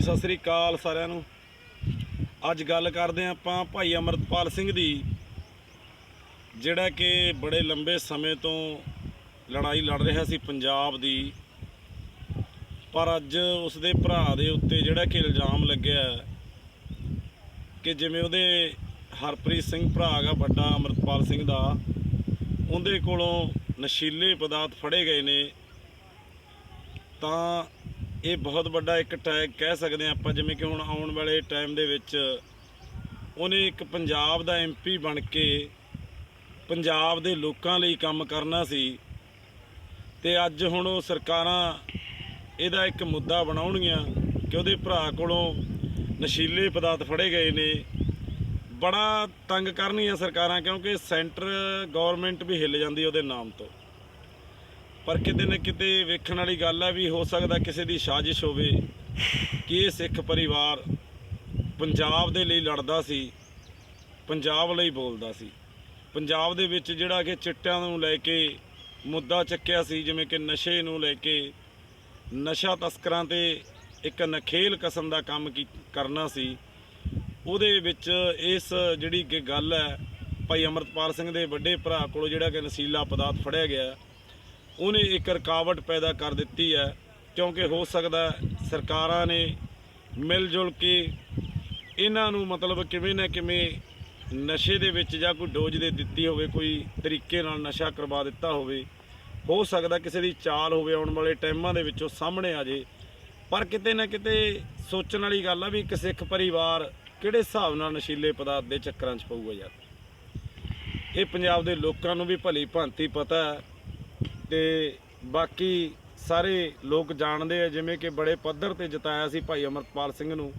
ਹਾਂਜੀ ਸਤਿ ਸ੍ਰੀ ਅਕਾਲ ਸਾਰਿਆਂ ਨੂੰ। ਅੱਜ ਗੱਲ ਕਰਦੇ ਹਾਂ ਆਪਾਂ ਭਾਈ ਅਮਰਤਪਾਲ ਸਿੰਘ ਦੀ, ਜਿਹੜਾ ਕਿ ਬੜੇ ਲੰਬੇ ਸਮੇਂ ਤੋਂ ਲੜਾਈ ਲੜ ਰਿਹਾ ਸੀ ਪੰਜਾਬ ਦੀ। ਪਰ ਅੱਜ ਉਸਦੇ ਭਰਾ ਦੇ ਉੱਤੇ ਜਿਹੜਾ ਕਿ ਇਲਜ਼ਾਮ ਲੱਗਿਆ ਕਿ ਜਿਵੇਂ ਉਹਦੇ ਹਰਪ੍ਰੀਤ ਸਿੰਘ ਭਰਾ ਹੈਗਾ, ਵੱਡਾ ਅਮਰਤਪਾਲ ਸਿੰਘ ਦਾ, ਉਹਦੇ ਕੋਲੋਂ ਨਸ਼ੀਲੇ ਪਦਾਰਥ ਫੜੇ ਗਏ ਨੇ। ਤਾਂ ਇਹ ਬਹੁਤ ਵੱਡਾ ਇੱਕ ਟੈਗ ਕਹਿ ਸਕਦੇ ਹਾਂ ਆਪਾਂ, ਜਿਵੇਂ ਕਿ ਹੁਣ ਆਉਣ ਵਾਲੇ ਟਾਈਮ ਦੇ ਵਿੱਚ ਉਹਨੇ ਇੱਕ ਪੰਜਾਬ ਦਾ ਐਮਪੀ ਬਣ ਕੇ ਪੰਜਾਬ ਦੇ ਲੋਕਾਂ ਲਈ ਕੰਮ ਕਰਨਾ ਸੀ ਤੇ ਅੱਜ ਹੁਣ ਉਹ ਸਰਕਾਰਾਂ ਇਹਦਾ ਇੱਕ ਮੁੱਦਾ ਬਣਾਉਣਗੀਆਂ ਕਿ ਉਹਦੇ ਭਰਾ ਕੋਲੋਂ ਨਸ਼ੀਲੇ ਪਦਾਰਥ ਫੜੇ ਗਏ ਨੇ। ਬੜਾ ਤੰਗ ਕਰਨੀਆਂ ਸਰਕਾਰਾਂ ਕਿਉਂਕਿ ਸੈਂਟਰ ਗਵਰਨਮੈਂਟ ਵੀ ਹਿੱਲ ਜਾਂਦੀ ਉਹਦੇ ਨਾਮ ਤੋਂ। ਪਰ ਕਿਤੇ ਨਾ ਕਿਤੇ ਵੇਖਣ ਵਾਲੀ ਗੱਲ ਹੈ ਵੀ ਹੋ ਸਕਦਾ ਕਿਸੇ ਦੀ ਸਾਜ਼ਿਸ਼ ਹੋਵੇ ਕਿ ਇਹ ਸਿੱਖ ਪਰਿਵਾਰ ਪੰਜਾਬ ਦੇ ਲਈ ਲੜਦਾ ਸੀ, ਪੰਜਾਬ ਲਈ ਬੋਲਦਾ ਸੀ। ਪੰਜਾਬ ਦੇ ਵਿੱਚ ਜਿਹੜਾ ਕਿ ਚਿੱਟਿਆਂ ਨੂੰ ਲੈ ਕੇ ਮੁੱਦਾ ਚੱਕਿਆ ਸੀ, ਜਿਵੇਂ ਕਿ ਨਸ਼ੇ ਨੂੰ ਲੈ ਕੇ ਨਸ਼ਾ ਤਸਕਰਾਂ ਤੇ ਇੱਕ ਨਖੇਲ ਕਸਮ ਦਾ ਕੰਮ ਕੀ ਕਰਨਾ ਸੀ, ਉਹਦੇ ਵਿੱਚ ਇਸ ਜਿਹੜੀ ਕਿ ਗੱਲ ਹੈ, ਭਾਈ ਅਮਰਤਪਾਲ ਸਿੰਘ ਦੇ ਵੱਡੇ ਭਰਾ ਕੋਲੋਂ ਜਿਹੜਾ ਕਿ ਨਸ਼ੀਲਾ ਪਦਾਰਥ ਫੜਿਆ ਗਿਆ। ਉਹਨੇ ਇੱਕ ਰੁਕਾਵਟ ਪੈਦਾ ਕਰ ਦਿੱਤੀ ਹੈ, ਕਿਉਂਕਿ ਹੋ ਸਕਦਾ ਸਰਕਾਰਾਂ ਨੇ ਮਿਲ ਜੁਲ ਕੇ ਇਹਨਾਂ ਨੂੰ ਮਤਲਬ ਕਿਵੇਂ ਨਾ ਕਿਵੇਂ ਨਸ਼ੇ ਦੇ ਵਿੱਚ ਜਾਂ ਕੋਈ ਡੋਜ਼ ਦੇ ਦਿੱਤੀ ਹੋਵੇ, ਕੋਈ ਤਰੀਕੇ ਨਾਲ ਨਸ਼ਾ ਕਰਵਾ ਦਿੱਤਾ ਹੋਵੇ, ਹੋ ਸਕਦਾ ਕਿਸੇ ਦੀ ਚਾਲ ਹੋਵੇ ਆਉਣ ਵਾਲੇ ਟਾਈਮਾਂ ਦੇ ਵਿੱਚ ਉਹ ਸਾਹਮਣੇ ਆ ਜੇ। ਪਰ ਕਿਤੇ ਨਾ ਕਿਤੇ ਸੋਚਣ ਵਾਲੀ ਗੱਲ ਆ ਵੀ ਇੱਕ ਸਿੱਖ ਪਰਿਵਾਰ ਕਿਹੜੇ ਹਿਸਾਬ ਨਾਲ ਨਸ਼ੀਲੇ ਪਦਾਰਥ ਦੇ ਚੱਕਰਾਂ 'ਚ ਪਊਗਾ ਯਾਰ? ਇਹ ਪੰਜਾਬ ਦੇ ਲੋਕਾਂ ਨੂੰ ਵੀ ਭਲੀ ਭਾਂਤੀ ਪਤਾ ਹੈ। ਤੇ ਬਾਕੀ ਸਾਰੇ ਲੋਕ ਜਾਣਦੇ ਆ, ਜਿਵੇਂ ਕਿ ਬੜੇ ਪੱਧਰ ਤੇ ਜਿਤਾਇਆ ਸੀ ਭਾਈ ਅਮਰਪਾਲ ਸਿੰਘ ਨੂੰ।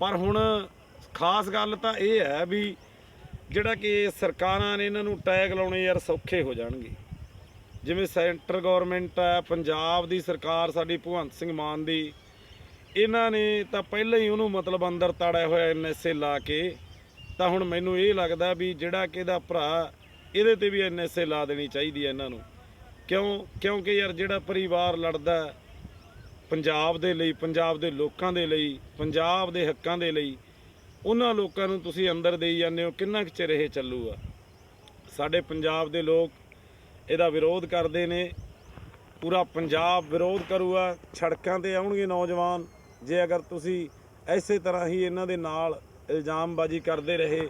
ਪਰ ਹੁਣ ਖਾਸ ਗੱਲ ਤਾਂ ਇਹ ਹੈ ਵੀ ਜਿਹੜਾ ਕਿ ਸਰਕਾਰਾਂ ਨੇ ਇਹਨਾਂ ਨੂੰ ਟੈਗ ਲਾਉਣੇ ਯਾਰ ਸੌਖੇ ਹੋ ਜਾਣਗੇ। ਜਿਵੇਂ ਸੈਂਟਰ ਗਵਰਨਮੈਂਟ ਹੈ, ਪੰਜਾਬ ਦੀ ਸਰਕਾਰ ਸਾਡੀ ਭਗਵੰਤ ਸਿੰਘ ਮਾਨ ਦੀ, ਇਹਨਾਂ ਨੇ ਤਾਂ ਪਹਿਲਾਂ ਹੀ ਉਹਨੂੰ ਮਤਲਬ ਅੰਦਰ ਤਾੜਿਆ ਹੋਇਆ ਐਨਐਸਏ ਲਾ ਕੇ। ਤਾਂ ਹੁਣ ਮੈਨੂੰ ਇਹ ਲੱਗਦਾ ਵੀ ਜਿਹੜਾ ਕਿ ਇਹਦਾ ਭਰਾ, ਇਹਦੇ ਤੇ ਵੀ ਐਨਐਸਏ ਲਾ ਦੇਣੀ ਚਾਹੀਦੀ ਹੈ ਇਹਨਾਂ ਨੂੰ। ਕਿਉਂ, ਕਿਉਂਕਿ ਯਾਰ ਜਿਹੜਾ ਪਰਿਵਾਰ ਲੜਦਾ ਪੰਜਾਬ ਦੇ ਲਈ, ਪੰਜਾਬ ਦੇ ਲੋਕਾਂ ਦੇ ਲਈ, ਪੰਜਾਬ ਦੇ ਹੱਕਾਂ ਦੇ ਲਈ, ਉਹਨਾਂ ਲੋਕਾਂ ਨੂੰ ਤੁਸੀਂ ਅੰਦਰ ਦੇਈ ਜਾਂਦੇ ਹੋ, ਕਿੰਨਾ ਕੁ ਚਿਰ ਇਹ ਚੱਲੂਗਾ? ਸਾਡੇ ਪੰਜਾਬ ਦੇ ਲੋਕ ਇਹਦਾ ਵਿਰੋਧ ਕਰਦੇ ਨੇ, ਪੂਰਾ ਪੰਜਾਬ ਵਿਰੋਧ ਕਰੂਗਾ, ਸੜਕਾਂ ਤੇ ਆਉਣਗੇ ਨੌਜਵਾਨ, ਜੇ ਅਗਰ ਤੁਸੀਂ ਐਸੇ ਤਰ੍ਹਾਂ ਹੀ ਇਹਨਾਂ ਦੇ ਨਾਲ ਇਲਜ਼ਾਮਬਾਜ਼ੀ ਕਰਦੇ ਰਹੇ,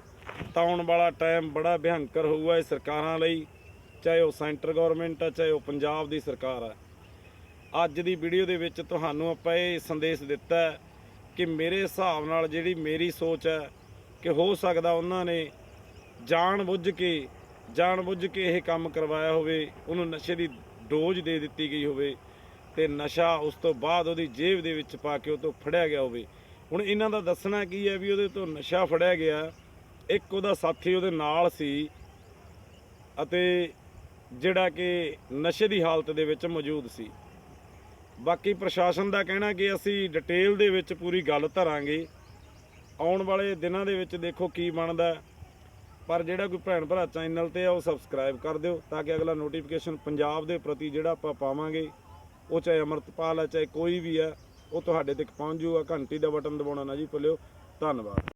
ਤਾਂ ਆਉਣ ਵਾਲਾ ਟਾਈਮ ਬੜਾ ਭਿਅੰਕਰ ਹੋਊਗਾ ਇਹ ਸਰਕਾਰਾਂ ਲਈ। ਚਾਹੇ ਉਹ ਸੈਂਟਰ ਗਵਰਨਮੈਂਟ ਆ, ਚਾਹੇ ਉਹ ਪੰਜਾਬ ਦੀ ਸਰਕਾਰ ਆ। ਅੱਜ ਦੀ ਵੀਡੀਓ ਦੇ ਵਿੱਚ ਤੁਹਾਨੂੰ ਆਪਾਂ ਇਹ ਸੰਦੇਸ਼ ਦਿੱਤਾ ਕਿ ਮੇਰੇ ਹਿਸਾਬ ਨਾਲ ਜਿਹੜੀ ਮੇਰੀ ਸੋਚ ਹੈ ਕਿ ਹੋ ਸਕਦਾ ਉਹਨਾਂ ਨੇ ਜਾਣ ਬੁੱਝ ਕੇ, ਜਾਣ ਬੁੱਝ ਕੇ ਇਹ ਕੰਮ ਕਰਵਾਇਆ ਹੋਵੇ, ਉਹਨੂੰ ਨਸ਼ੇ ਦੀ ਡੋਜ਼ ਦੇ ਦਿੱਤੀ ਗਈ ਹੋਵੇ ਤੇ ਨਸ਼ਾ ਉਸ ਤੋਂ ਬਾਅਦ ਉਹਦੀ ਜੇਬ ਦੇ ਵਿੱਚ ਪਾ ਕੇ ਉਹ ਤੋਂ ਫੜਿਆ ਗਿਆ ਹੋਵੇ। ਹੁਣ ਇਹਨਾਂ ਦਾ ਦੱਸਣਾ ਕੀ ਹੈ ਵੀ ਉਹਦੇ ਤੋਂ ਨਸ਼ਾ ਫੜਿਆ ਗਿਆ, ਇੱਕ ਉਹਦਾ ਸਾਥੀ ਉਹਦੇ ਨਾਲ ਸੀ ਅਤੇ ਜਿਹੜਾ ਕਿ ਨਸ਼ੇ ਦੀ ਹਾਲਤ ਦੇ ਵਿੱਚ ਮੌਜੂਦ ਸੀ। ਬਾਕੀ ਪ੍ਰਸ਼ਾਸਨ ਦਾ ਕਹਿਣਾ ਕਿ ਅਸੀਂ ਡਿਟੇਲ ਦੇ ਵਿੱਚ ਪੂਰੀ ਗੱਲ ਧਰਾਂਗੇ। ਆਉਣ ਵਾਲੇ ਦਿਨਾਂ ਦੇ ਵਿੱਚ ਦੇਖੋ ਕੀ ਬਣਦਾ ਪਰ ਜਿਹੜਾ ਕੋਈ ਭੈਣ ਭਰਾ ਚੈਨਲ ਤੇ ਆ, ਉਹ ਸਬਸਕ੍ਰਾਈਬ ਕਰ ਦਿਓ ਤਾਂ ਕਿ ਅਗਲਾ ਨੋਟੀਫਿਕੇਸ਼ਨ ਪੰਜਾਬ ਦੇ ਪ੍ਰਤੀ ਜਿਹੜਾ ਆਪਾਂ ਪਾਵਾਂਗੇ, ਉਹ ਚਾਹੇ ਅਮਰਤਪਾਲ ਹੈ, ਚਾਹੇ ਕੋਈ ਵੀ ਹੈ, ਉਹ ਤੁਹਾਡੇ ਤੱਕ ਪਹੁੰਚ ਜਾਊਗਾ। ਘੰਟੀ ਦਾ ਬਟਨ ਦਬਾਉਣਾ ਨਾ ਜੀ ਭੁੱਲਿਓ। ਧੰਨਵਾਦ।